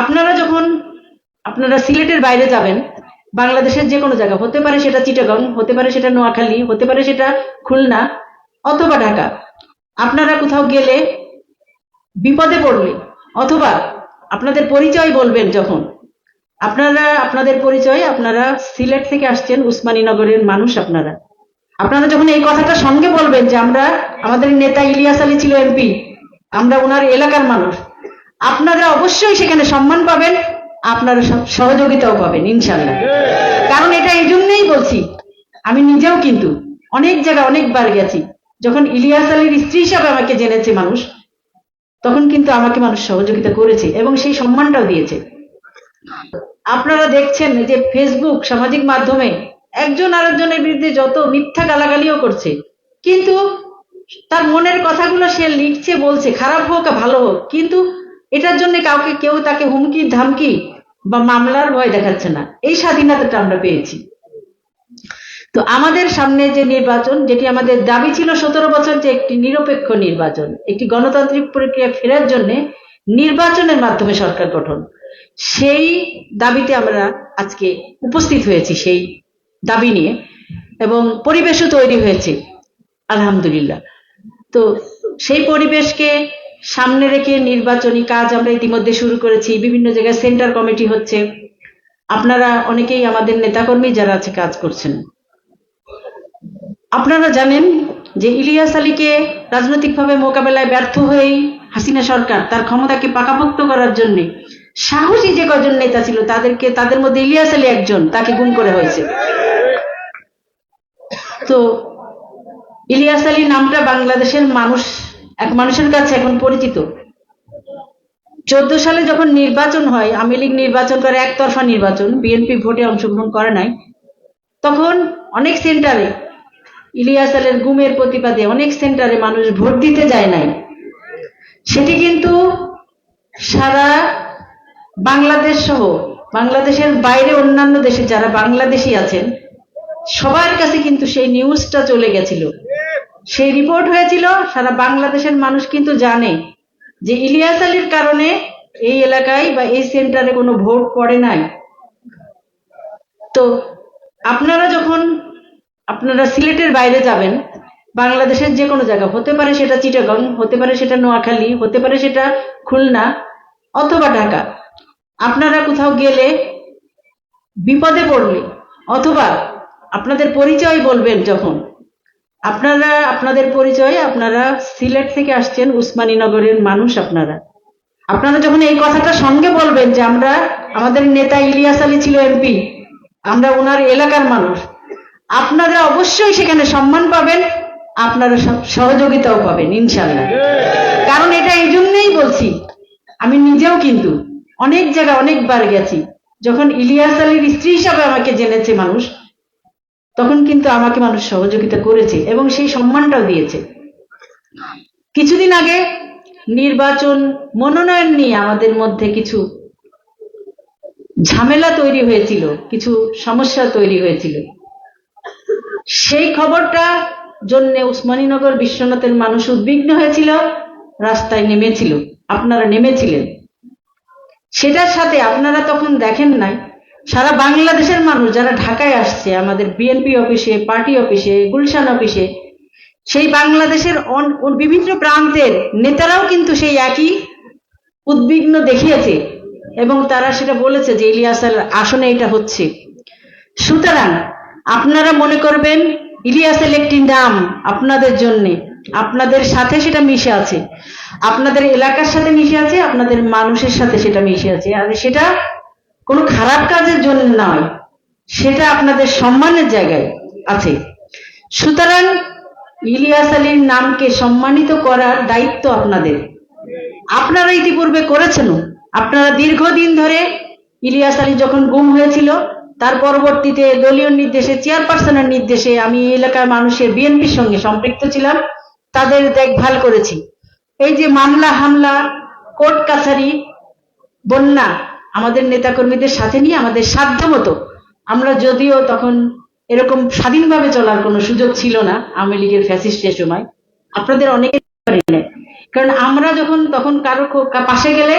আপনারা যখন আপনারা সিলেটের বাইরে যাবেন, বাংলাদেশের যে কোনো জায়গা, হতে পারে সেটা চিটাগং, হতে পারে সেটা নোয়াখালী, হতে পারে সেটা খুলনা অথবা ঢাকা, আপনারা কোথাও গেলে বিপদে পড়লে অথবা আপনাদের পরিচয় বলবেন যখন, আপনারা, আপনাদের পরিচয়, আপনারা সিলেট থেকে আসছেন, উসমানীনগরের মানুষ আপনারা। আপনারা যখন এই কথাটা সঙ্গে বলবেন যে আমরা, আমাদের নেতা ইলিয়াস আলী ছিল এমপি, আমরা ওনার এলাকার মানুষ আপনারা অবশ্যই সেখানে সম্মান পাবেন, আপনারা সহযোগিতাও পাবেন ইনশাল্লাহ কারণ এটা এই জন্যই বলছি, আমি নিজেও কিন্তু অনেক জায়গায় অনেকবার গেছি, যখন ইলিয়াস আলীর স্ত্রী হিসাবে আমাকে জেনেছে মানুষ, তখন কিন্তু আমাকে মানুষ সহযোগিতা করেছে এবং সেই সম্মানটাও দিয়েছে। আপনারা দেখছেন যে ফেসবুক সামাজিক মাধ্যমে একজন আরেকজনের বিরুদ্ধে যত মিথ্যা গালাগালিও করছে, কিন্তু তার মনের কথাগুলো সে লিখছে, বলছে, খারাপ হোক আর ভালো হোক, কিন্তু এটার জন্য কাউকে কেউ তাকে হুমকি, ধামকি বা মামলার ভয় দেখাচ্ছে না। এই স্বাধীনতাটা আমরা পেয়েছি। তো আমাদের সামনে যে নির্বাচন, যেটি আমাদের দাবি ছিল সতেরো বছর যে একটি নিরপেক্ষ নির্বাচন, একটি গণতান্ত্রিক প্রক্রিয়া ফেরার জন্য নির্বাচনের মাধ্যমে সরকার গঠন, সেই দাবিতে আমরা আজকে উপস্থিত হয়েছি, সেই দাবি নিয়ে, এবং পরিবেশও তৈরি হয়েছে, আলহামদুলিল্লাহ। তো সেই পরিবেশকে সামনে রেখে নির্বাচনী কাজ আমরা ইতিমধ্যে শুরু করেছি। বিভিন্ন জায়গায় সেন্টার কমিটি হচ্ছে। আপনারা অনেকেই আমাদের নেতাকর্মী যারা আছে কাজ করছেন। আপনারা জানেন যে ইলিয়াস আলীকে রাজনৈতিকভাবে মোকাবেলায় ব্যর্থ হয়েই হাসিনা সরকার তার ক্ষমতাকে পাকাপোক্ত করার জন্য সাহসী যে কজন নেতা ছিল তাদেরকে, তাদের মধ্যে ইলিয়াস আলী একজন, তাকে গুম করে হয়েছে। তো ইলিয়াস আলী নামটা বাংলাদেশের মানুষ এক মানুষের কাছে এখন পরিচিত। চোদ্দ সালে যখন নির্বাচন হয়, আওয়ামী লীগ নির্বাচন করে, একতরফা নির্বাচন, বিএনপি ভোটে অংশগ্রহণ করে নাই, তখন অনেক সেন্টারে, ইলিয়াস আলের গুমের প্রতিবাদে অনেক সেন্টারে মানুষ ভোট দিতে যায় নাই। সেটি কিন্তু সারা বাংলাদেশ সহ, বাংলাদেশের বাইরে অন্যান্য দেশে যারা বাংলাদেশি আছেন, সবার কাছে কিন্তু সেই নিউজটা চলে গেছিল। সেই রিপোর্ট হয়েছিল, সারা বাংলাদেশের মানুষ কিন্তু জানে যে ইলিয়াস আলীর কারণে এই এলাকায় বা এই সেন্টারে কোনো ভোট পড়ে নাই। তো আপনারা যখন, আপনারা সিলেটের বাইরে যাবেন, বাংলাদেশের যে কোনো জায়গা, হতে পারে সেটা চিটাগং, হতে পারে সেটা নোয়াখালী, হতে পারে সেটা খুলনা অথবা ঢাকা, আপনারা কোথাও গেলে বিপদে পড়লে অথবা আপনাদের পরিচয় বলবেন যখন আপনারা, আপনাদের পরিচয়, আপনারা সিলেট থেকে আসছেন উসমানীনগরের মানুষ আপনারা। আপনারা যখন এই কথাটা সঙ্গে বলবেন যে আমরা, আমাদের নেতা ইলিয়াস আলী ছিল এমপি, আমরা ওনার এলাকার মানুষ, আপনারা অবশ্যই সেখানে সম্মান পাবেন, আপনারা সহ- সহযোগিতাও পাবেন ইনশাল্লাহ কারণ এটা এই জন্যেই বলছি, আমি নিজেও কিন্তু অনেক জায়গায় অনেকবার গেছি, যখন ইলিয়াস আলীর স্ত্রী হিসাবে আমাকে জেনেছে মানুষ তখন কিন্তু আমাকে মানুষ সহযোগিতা করেছে এবং সেই সম্মানটাও দিয়েছে। কিছুদিন আগে নির্বাচন মনোনয়ন নিয়ে আমাদের মধ্যে কিছু ঝামেলা তৈরি হয়েছিল, কিছু সমস্যা তৈরি হয়েছিল। সেই খবরটা জন্য উসমানীনগর বিশ্বনাথের মানুষ উদ্বিগ্ন হয়েছিল, রাস্তায় নেমেছিল, আপনারা নেমেছিলেন। সেটার সাথে আপনারা তখন দেখেন নাই সারা বাংলাদেশের মানুষ যারা ঢাকায় আসছে, আমাদের বিএনপি অফিসে, পার্টি অফিসে, গুলশান অফিসে, সেই বাংলাদেশের বিভিন্ন প্রান্তের নেতারাও কিন্তু সেই একই উদ্বিগ্ন দেখিয়েছে এবং তারা সেটা বলেছে যে ইলিয়াসের আসনে এটা হচ্ছে। সুতরাং আপনারা মনে করবেন ইলিয়াসের একটি নাম আপনাদের জন্য, আপনাদের সাথে সেটা মিশে আছে। আপনাদের এলাকার সাথে মিশে আছে, আপনাদের মানুষের সাথে সেটা মিশে আছে। আর সেটা কোনো খারাপ কাজের জন্য নয়, সেটা আপনাদের সম্মানের জায়গায় আছে। সুতরাং ইলিয়াস আলীর নামকে সম্মানিত করার দায়িত্ব আপনাদের। আপনারা ইতিপূর্বে করেছেন আপনারা দীর্ঘদিন ধরে ইলিয়াস আলী যখন গুম হয়েছিল, তার পরবর্তীতে দলীয় নির্দেশে, চেয়ারপারসনের নির্দেশে আমি এলাকার মানুষের বিএনপির সঙ্গে সম্পৃক্ত ছিলাম, তাদের দেখভাল করেছি। এই যে মামলা, হামলা, কোর্ট কাছারি, বন্যা আমাদের নেতাকর্মীদের সাথে নিয়ে আমাদের সাধ্য মতো। আমরা যদিও তখন এরকম স্বাধীনভাবে চলার কোনো সুযোগ ছিল না আওয়ামী লীগের ফ্যাসিস্টের সময়। আপনাদের অনেকে কারণ। আমরা যখন তখন কারও পাশে গেলে